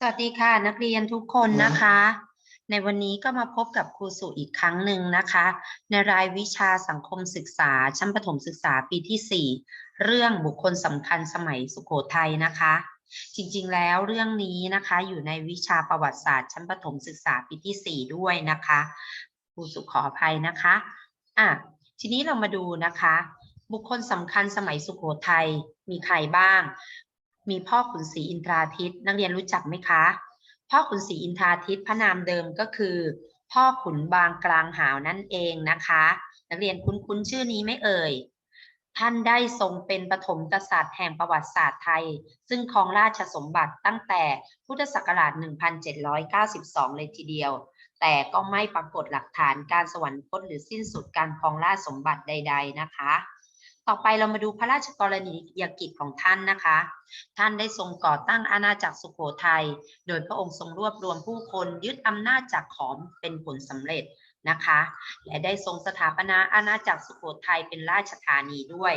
สวัสดีค่ะ นักเรียนทุกคนนะคะ ในวันนี้ก็มาพบกับครูสุอีกครั้งหนึ่งนะคะ ในรายวิชาสังคมศึกษา ชั้นประถมศึกษาปีที่ 4 เรื่องบุคคลสำคัญสมัยสุโขทัยนะคะ จริงๆแล้วเรื่องนี้นะคะอยู่ในวิชาประวัติศาสตร์ชั้นประถมศึกษาปีที่ 4 ด้วยนะคะครูสุขออภัยนะคะอะทีนี้เรามาดูนะคะ บุคคลสำคัญสมัยสุโขทัยมีใครบ้าง มีพ่อขุนศรีอินทราทิตนักเรียนรู้จักไหมคะ พ่อขุนศรีอินทราทิตพระนามเดิมก็คือ พ่อขุนบางกลางหาวนั่นเองนะคะ นักเรียนคุ้นๆชื่อนี้ไม่เอ่ย ท่านได้ทรงเป็นปฐมกษัตริย์แห่งประวัติศาสตร์ไทย ซึ่งครองราชสมบัติตั้งแต่พุทธศักราช 1792 เลยทีเดียว แต่ก็ไม่ปรากฏหลักฐานการสวรรคตหรือสิ้นสุดการครองราชสมบัติใด ๆ นะคะ ต่อไปเรามาดูพระราชกรณียกิจของท่านนะคะ ท่านได้ทรงก่อตั้งอาณาจักรสุโขทัย โดยพระองค์ทรงรวบรวมผู้คนยึดอำนาจจากขอมเป็นผลสำเร็จนะคะ และได้ทรงสถาปนาอาณาจักรสุโขทัยเป็นราชธานีด้วย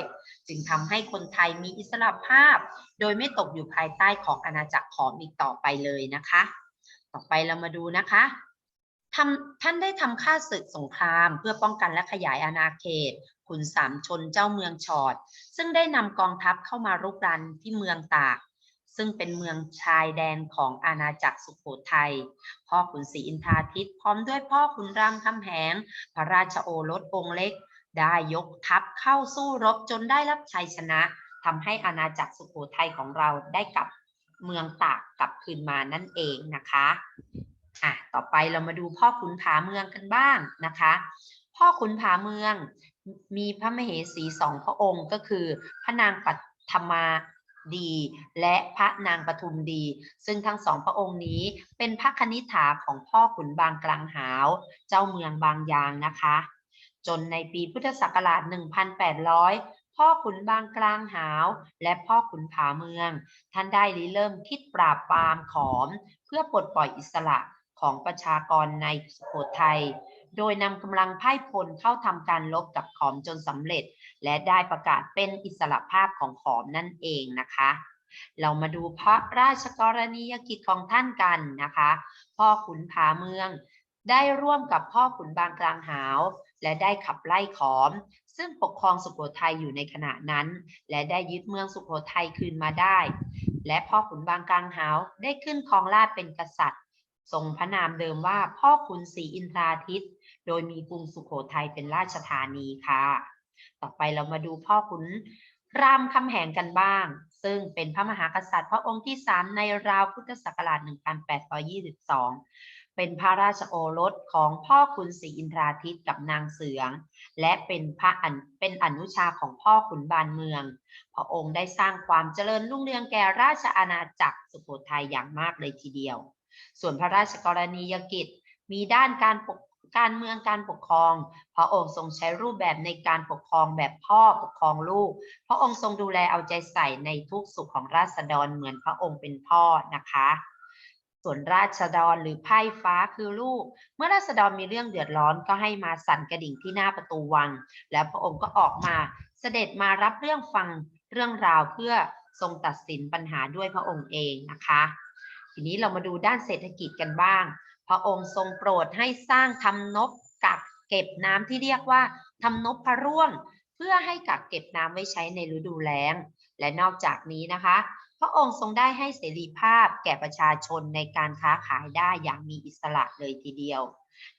จึงทำให้คนไทยมีอิสระภาพ โดยไม่ตกอยู่ภายใต้ของอาณาจักรขอมอีกต่อไปเลยนะคะ ต่อไปเรามาดูนะคะทท่านได้ทำค่าศึกสงคราม เพื่อป้องกันและขยายอาณาเขต ขุนสามชนเจ้าเมืองชอด ซึ่งได้นำกองทัพเข้ามารุกรานที่เมืองตาก ซึ่งเป็นเมืองชายแดนของอาณาจักรสุโขทัยพ่อขุนศรีอินทราทิตพร้อมด้วยพ่อขุนรามคำแหง พระราชโอรสองค์เล็ก ได้ยกทัพเข้าสู้รบจนได้รับชัยชนะทำให้อาณาจักรสุโขทัยของเราได้กลับเมืองตากกลับคืนมานั่นเองนะคะอะต่อไปเรามาดูพ่อขุนผาเมืองกันบ้างนะคะ พ่อขุนผาเมือง มีพระมเหสีสองพระองค์ก็คือ พระนางปัทมาดีและพระนางปทุมดี ซึ่งทั้งสองพระองค์นี้เป็นพระคณิษฐาของพ่อขุนบางกลางหาว เจ้าเมืองบางยางนะคะ จนในปีพุทธศักราช 1800 พ่อขุนบางกลางหาว และพ่อขุนผาเมือง ท่านได้ริเริ่มคิดปราบปรามขอม เพื่อปลดปล่อยอิสระของประชากรในสุโขทัย โดยนำกำลังไพ่พลเข้าทำการลบกับขอมจนสำเร็จ และได้ประกาศเป็นอิสระภาพของขอมนั่นเองนะคะ เรามาดูพระราชกรณียกิจของท่านกันนะคะ พ่อขุนผาเมือง ได้ร่วมกับพ่อขุนบางกลางหาว และได้ขับไล่ขอม ซึ่งปกครองสุโขทัยอยู่ในขณะนั้น และได้ยึดเมืองสุโขทัยคืนมาได้ และพ่อขุนบางกลางหาวได้ขึ้นครองราชเป็นกษัตริย์ ทรงพระนามเดิมว่าพ่อขุนศรีอินทราทิตโดยมีกรุงสุโขทัยเป็นราชธานีค่ะ ต่อไปเรามาดูพ่อขุนรามคำแหงกันบ้าง ซึ่งเป็นพระมหากษัตริย์พระองค์ที่ 3 ในราวพุทธศักราช 1822 เป็นพระราชโอรสของพ่อขุนศรีอินทราทิตกับนางเสือง และเป็นพระอันเป็นอนุชาของพ่อขุนบานเมือง พระองค์ได้สร้างความเจริญรุ่งเรืองแก่ราชอาณาจักรสุโขทัยอย่างมากเลยทีเดียว ส่วนพระราชกรณียกิจ มีด้านการปกการเมืองการปกครอง พระองค์ทรงใช้รูปแบบในการปกครองแบบพ่อปกครองลูก พระองค์ทรงดูแลเอาใจใส่ในทุกสุขของราษฎรเหมือนพระองค์เป็นพ่อนะคะ ส่วนราษฎรหรือไพ่ฟ้าคือลูก เมื่อราษฎรมีเรื่องเดือดร้อนก็ให้มาสั่นกระดิ่งที่หน้าประตูวัง แล้วพระองค์ก็ออกมาเสด็จมารับเรื่องฟังเรื่องราวเพื่อทรงตัดสินปัญหาด้วยพระองค์เองนะคะ ทีนี้เรามาดูด้านเศรษฐกิจกันบ้าง พระองค์ทรงโปรดให้สร้างทำนบกักเก็บน้ำที่เรียกว่าทำนบพระร่วง เพื่อให้กักเก็บน้ำไว้ใช้ในฤดูแล้ง และนอกจากนี้นะคะ พระองค์ทรงได้ให้เสรีภาพแก่ประชาชนในการค้าขายได้อย่างมีอิสระเลยทีเดียว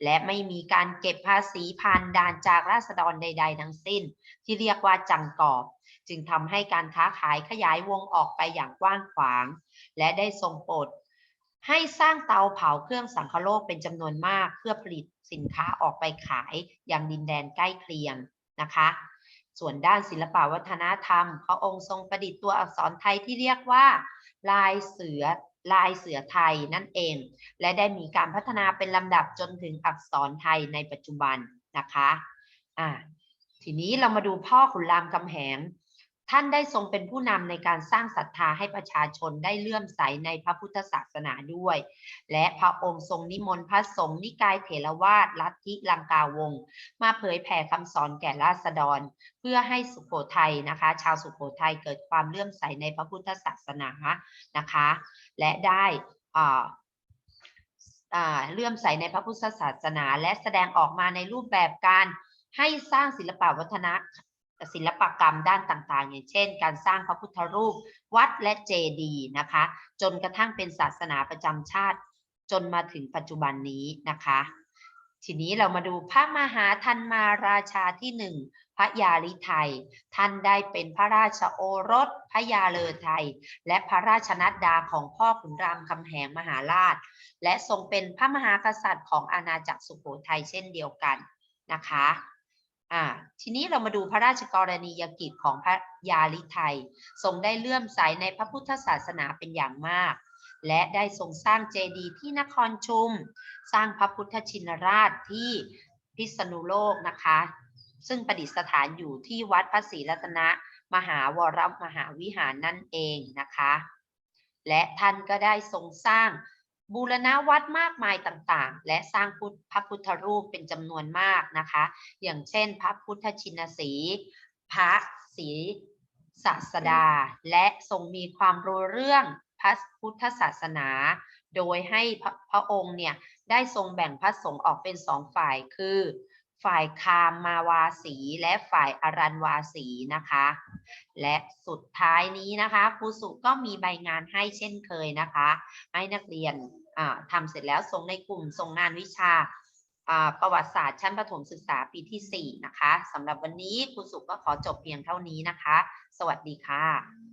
และไม่มีการเก็บภาษีผ่านด่านจากราษฎรใด ๆ ทั้งสิ้น ที่เรียกว่าจังกอบ จึงทำให้การค้าขายขยายวงออกไปอย่างกว้างขวาง และได้ทรงโปรดให้สร้างเตาเผาเครื่องสังคโลกเป็นจำนวนมากเพื่อผลิตสินค้าออกไปขายยังดินแดนใกล้เคียงนะคะ ส่วนด้านศิลปวัฒนธรรมพระองค์ทรงประดิษฐ์ตัวอักษรไทยที่เรียกว่า ลายเสือลายเสือไทยนั่นเอง และได้มีการพัฒนาเป็นลำดับจนถึงอักษรไทยในปัจจุบันนะคะอ่าทีนี้เรามาดูพ่อขุนรามคำแหง ท่านได้ทรงเป็นผู้นำในการสร้างศรัทธาให้ประชาชนได้เลื่อมใสในพระพุทธศาสนาด้วย และพระองค์ทรงนิมนต์พระสงฆ์นิกายเถรวาทลัทธิลังกาวง มาเผยแผ่คำสอนแก่ราษฎร เพื่อให้สุโขทัยนะคะ ชาวสุโขทัยเกิดความเลื่อมใสในพระพุทธศาสนานะคะ และได้อ่าอ่าเลื่อมใสในพระพุทธศาสนา และแสดงออกมาในรูปแบบการให้สร้างศิลปวัฒน ศิลปกรรมด้านต่างๆ อย่างเช่น การสร้างพระพุทธรูปวัดและเจดีย์นะคะ จนกระทั่งเป็นศาสนาประจำชาติ จนมาถึงปัจจุบันนี้นะคะ ทีนี้เรามาดูพระมหาธันมาราชาที่หนึ่งพระยาลิไทย ท่านได้เป็นพระราชโอรส พระยาเลอไทย และพระราชนัดดาของพ่อขุนรามคำแหงมหาราช และทรงเป็นพระมหากษัตริย์ของอาณาจักรสุโขทัยเช่นเดียวกันนะคะ อ่าทีนี้เรามาดูพระราชกรณียกิจของพระยาลิไทย ทรงได้เลื่อมใสในพระพุทธศาสนาเป็นอย่างมาก และได้ทรงสร้างเจดีย์ที่นครชุม สร้างพระพุทธชินราชที่พิษณุโลกนะคะ ซึ่งประดิษฐานอยู่ที่วัดพระศรีรัตนมหาวรมหาวิหารนั่นเองนะคะ และท่านก็ได้ทรงสร้าง บูรณะวัดมากมายต่างๆ และสร้างพุทธพระพุทธรูปเป็นจำนวนมากนะคะ อย่างเช่น พระพุทธชินสีห์พระศรีศาสดา และทรงมีความรู้เรื่องพระพุทธศาสนา โดยให้พระพระองค์เนี่ยได้ทรงแบ่งพระสงฆ์ออกเป็นสองฝ่ายคือ ฝ่ายคามมาวาสีและฝ่ายอรันวาสีนะคะ และสุดท้ายนี้นะคะครูสุก็มีใบงานให้เช่นเคยนะคะ ให้นักเรียน ทำเสร็จแล้วส่งในกลุ่มส่งงานวิชาประวัติศาสตร์ชั้นประถมศึกษาปีที่ 4 นะคะสำหรับวันนี้ครูสุก็ขอจบเพียงเท่านี้นะคะ สวัสดีค่ะ